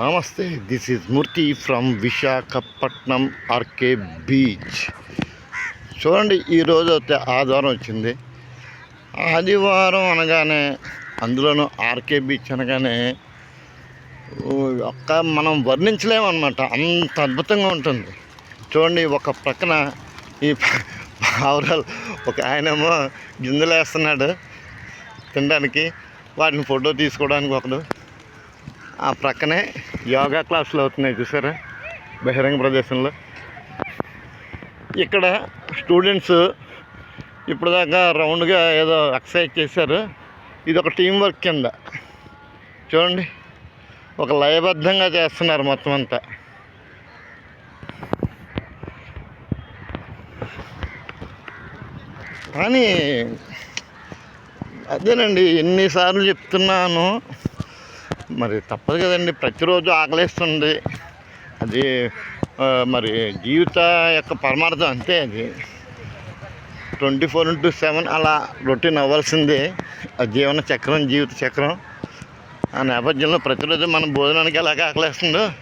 నమస్తే this is Murthy from Visakhapatnam RK beach. చూడండి ఈరోజు అయితే ఆదివారం వచ్చింది. ఆదివారం అనగానే అందులోనూ ఆర్కే బీచ్ అనగానే ఒక్క మనం వర్ణించలేమన్నమాట. అంత అద్భుతంగా ఉంటుంది. చూడండి ఒక ప్రక్కన ఈ పావురాలు ఒక ఆయనేమో గింజలు వేస్తున్నాడు తినడానికి. వాటిని ఫోటో తీసుకోవడానికి ఒకడు ఆ ప్రక్కనే యోగా క్లాసులు అవుతున్నాయి చూసారా? బహిరంగ ప్రదేశంలో. ఇక్కడ స్టూడెంట్స్ ఇప్పటిదాకా రౌండ్గా ఏదో ఎక్సర్సైజ్ చేశారు. ఇది ఒక టీం వర్క్ కింద. చూడండి ఒక లయబద్ధంగా చేస్తున్నారు మొత్తం అంతా. కానీ అదేనండి ఎన్నిసార్లు చెప్తున్నాను మరి తప్పదు కదండి. ప్రతిరోజు ఆకలిస్తుంది. అది మరి జీవిత యొక్క పరమార్థం అంతే అది. ట్వంటీ ఫోర్ ఇంటూ సెవెన్ అలా రొటీన్ అవ్వాల్సిందే. ఆ జీవన చక్రం జీవిత చక్రం. ఆ నేపథ్యంలో ప్రతిరోజు మనం భోజనానికి ఎలాగ ఆకలిస్తుందో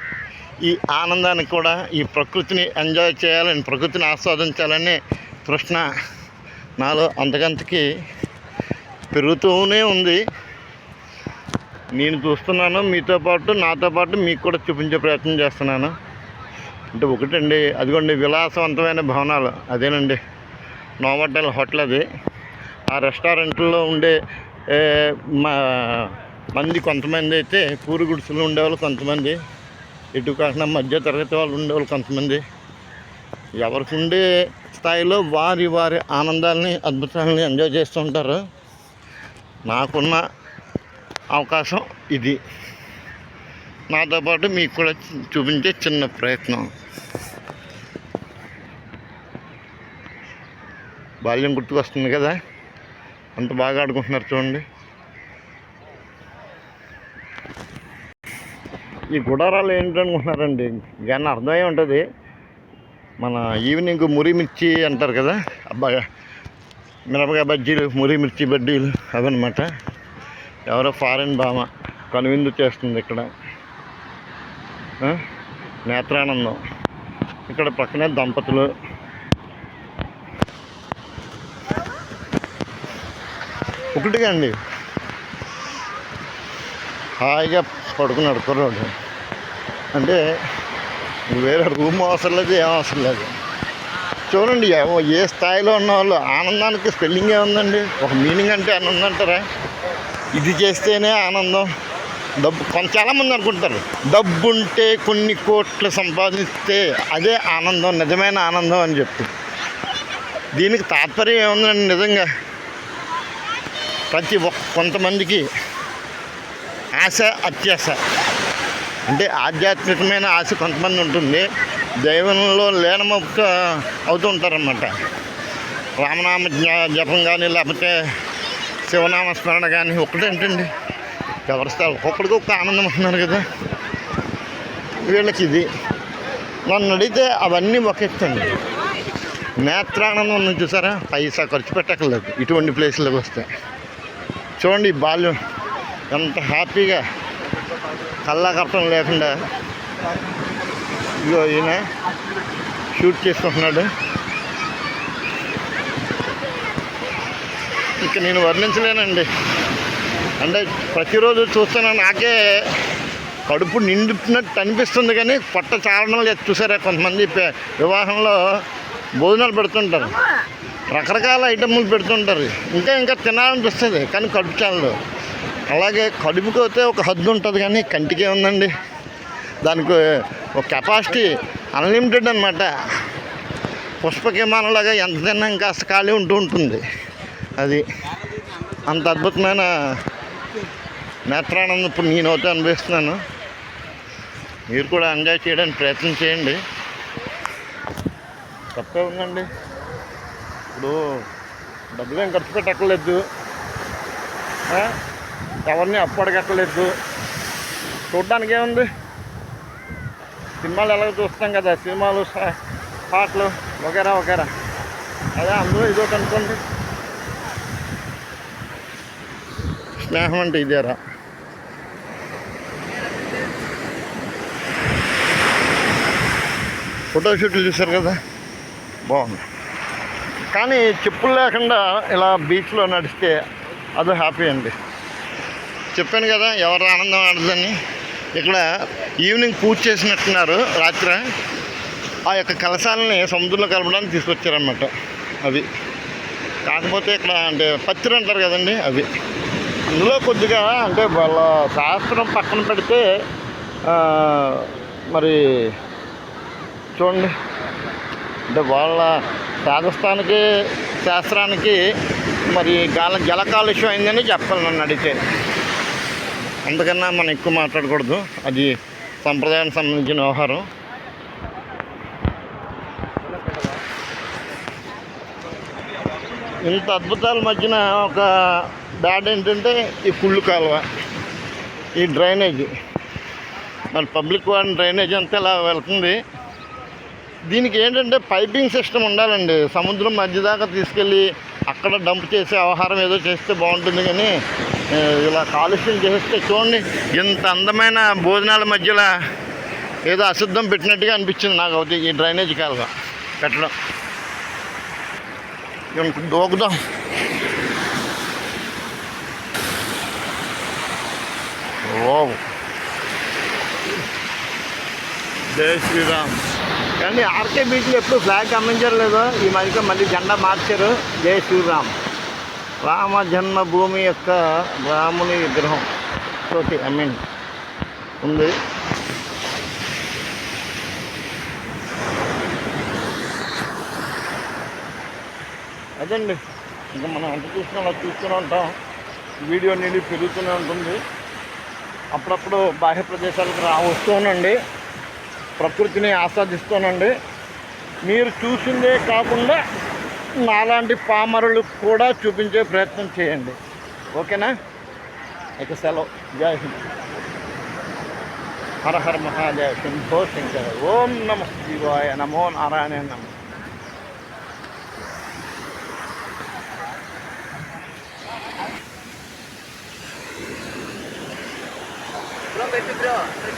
ఈ ఆనందానికి కూడా ఈ ప్రకృతిని ఎంజాయ్ చేయాలని ప్రకృతిని ఆస్వాదించాలని తృష్ణ నాలో అంతకంతకి పెరుగుతూనే ఉంది. నేను చూస్తున్నాను మీతో పాటు నాతో పాటు మీకు కూడా చూపించే ప్రయత్నం చేస్తున్నాను. అంటే ఒకటండి అదిగోండి విలాసవంతమైన భవనాలు. అదేనండి నోవటల్ హోటల్ అది. ఆ రెస్టారెంట్లో ఉండే మా మంది కొంతమంది అయితే పూరి గుడిసెలు ఉండేవాళ్ళు కొంతమంది. ఇటు కాకుండా మధ్య తరగతి వాళ్ళు ఉండేవాళ్ళు కొంతమంది. ఎవరికి ఉండే స్థాయిలో వారి వారి ఆనందాలని అద్భుతాలని ఎంజాయ్ చేస్తూ ఉంటారు. నాకున్న అవకాశం ఇది. నాతో పాటు మీకు కూడా చూపించే చిన్న ప్రయత్నం. బాల్యం గుర్తుకొస్తుంది కదా? అంత బాగా ఆడుకుంటున్నారు చూడండి. ఈ గుడారాలు ఏంటనుకుంటున్నారండి? కానీ అర్థమై ఉంటుంది. మన ఈవినింగ్ మురి మిర్చి అంటారు కదా? అబ్బాయి మిరపకాయ బజ్జీలు మురి మిర్చి బజ్జీలు అవన్నమాట. ఎవరో ఫారెన్ భామ కనువిందు చేస్తుంది ఇక్కడ. నేత్రానందం. ఇక్కడ పక్కనే దంపతులు. ఒకటిగా అండి. హాయిగా పడుకున్నాడు కుర్రోడు. అంటే వేరే రూమ్ అవసరం లేదు ఏం అవసరం లేదు. చూడండి ఏ స్థాయిలో ఉన్న వాళ్ళు ఆనందానికి స్పెల్లింగ్ ఏముందండి ఒక మీనింగ్ అంటే అని ఉందంటారా? ఇది చేస్తేనే ఆనందం. డబ్బు కొంత చాలామంది అనుకుంటారు. డబ్బు ఉంటే కొన్ని కోట్లు సంపాదిస్తే అదే ఆనందం నిజమైన ఆనందం అని చెప్తుంది దీనికి తాత్పర్యం ఏముందండి నిజంగా? ప్రతి ఒక్క కొంతమందికి ఆశ అత్యాశ. అంటే ఆధ్యాత్మికమైన ఆశ కొంతమంది ఉంటుంది. దైవంలో లీనముక్త అవుతూ ఉంటారన్నమాట రామనామ జ్ఞా- జపం కానీ లేకపోతే శివనామ స్మరణ కానీ ఒకటేంటండి ఎవరి స్థలం? ఒక్కడికి ఒక్క ఆనందం అంటున్నారు కదా. వీళ్ళకి ఇది నన్ను అడిగితే అవన్నీ ఒక ఎత్తండి నేత్రానందం ఉంది చూసారా? పైసా ఖర్చు పెట్టక్కర్లేదు. ఇటువంటి ప్లేసులకు వస్తే. చూడండి బాల్యం. ఎంత హ్యాపీగా. కళ్ళకట్టం లేకుండా. ఇగో ఈయన షూట్ చేసుకుంటున్నాడు. ఇక నేను వర్ణించలేనండి. అంటే ప్రతిరోజు చూస్తున్నా నాకే కడుపు నిండుతున్నట్టు అనిపిస్తుంది కానీ పొట్ట చారణం లేదు. చూసారా కొంతమంది వివాహంలో భోజనాలు పెడుతుంటారు. రకరకాల ఐటమ్లు పెడుతుంటారు. ఇంకా ఇంకా తినాలనిపిస్తుంది కానీ కడుపు చాలదు అలాగే కడుపుకి అయితే ఒక హద్దు ఉంటుంది కానీ కంటికే ఉందండి. దానికి ఒక కెపాసిటీ అన్లిమిటెడ్ అనమాట పుష్పకిమానంలాగా ఎంత తిన్నా ఇంకా కాస్త ఖాళీ ఉంటూ ఉంటుంది. అది అంత అద్భుతమైన నేత్రానందం ఇప్పుడు నేను అయితే అనిపిస్తున్నాను మీరు కూడా ఎంజాయ్ చేయడానికి ప్రయత్నం చేయండి. తప్పే ఉందండి. ఇప్పుడు డబ్బులు ఏం ఖర్చు పెట్టక్కర్లేదు. ఎవరిని అప్పడగట్టలేదు చూడడానికి ఏముంది? సినిమాలు ఎలాగో చూస్తాం కదా సినిమాలు పాటలు వగేరా వగేరా. అదే అందులో ఇదో అనుకోండి. స్నేహం అంటే ఇదేరా ఫోటోషూట్లు చూశారు కదా? బాగుంది. కానీ చెప్పులు లేకుండా ఇలా బీచ్లో నడిస్తే అది హ్యాపీ అండి. చెప్పాను కదా ఎవరు ఆనందం ఆడదని. ఇక్కడ ఈవినింగ్ పూజ చేసినట్టున్నారు రాత్రి. ఆ యొక్క కలశాలని సముద్రంలో కలపడానికి తీసుకొచ్చారన్నమాట అవి. కాకపోతే ఇక్కడ అంటే పత్తిరి అంటారు కదండి అవి. ఇందులో కొద్దిగా అంటే వాళ్ళ శాస్త్రం పక్కన పెడితే మరి చూడండి. అంటే వాళ్ళ శాస్త్రానికి శాస్త్రానికి మరి గాల జల కాలుష్యం అయిందని చెప్పాలి నన్ను అడిగితే. అందుకన్నా మనం ఎక్కువ మాట్లాడకూడదు. అది సంప్రదాయానికి సంబంధించిన వ్యవహారం. ఇంత అద్భుతాల మధ్యన ఒక బ్యాడ్ ఏంటంటే ఈ కుళ్ళు కాలువ ఈ డ్రైనేజీ. మన పబ్లిక్ వాడిన డ్రైనేజ్ అంతా ఇలా వెళ్తుంది. దీనికి ఏంటంటే పైపింగ్ సిస్టమ్ ఉండాలండి. సముద్రం మధ్య దాకా తీసుకెళ్ళి అక్కడ డంప్ చేసే ఆహారం ఏదో చేస్తే బాగుంటుంది కానీ ఇలా కాలుష్యం చేస్తే చూడండి ఇంత అందమైన భోజనాల మధ్యలో ఏదో అశుద్ధం పెట్టినట్టుగా అనిపించింది నాకు అవుతుంది ఈ డ్రైనేజ్ కాలువ పెట్టడం. ఇంక దూకుదాం ఓ జై శ్రీరామ్ కానీ ఆర్కే బీచ్లో ఎప్పుడు ఫ్లాగ్ అందించలేదు ఈ మధ్య మళ్ళీ జెండా మార్చారు జై శ్రీరామ్. రామ జన్మభూమి యొక్క రాముని విగ్రహం. తోటి ఐ మీన్ ఉంది. అదండి. ఇంకా మనం ఎంత చూసినా అలా చూస్తూనే ఉంటాం. వీడియో నీళ్ళు పెరుగుతూనే ఉంటుంది. అప్పుడప్పుడు బాహ్య ప్రదేశాలకు రా వస్తూనండి. ప్రకృతిని ఆస్వాదిస్తూనండి. మీరు చూసిందే కాకుండా నాలాంటి పామరులు కూడా చూపించే ప్రయత్నం చేయండి. ఓకేనా? ఇక సెలవు. జై హింద్. హర హర మహాదేవ్ శంభో శంకర. ఓం నమ శివాయ నమో నారాయణ నమ. Yeah.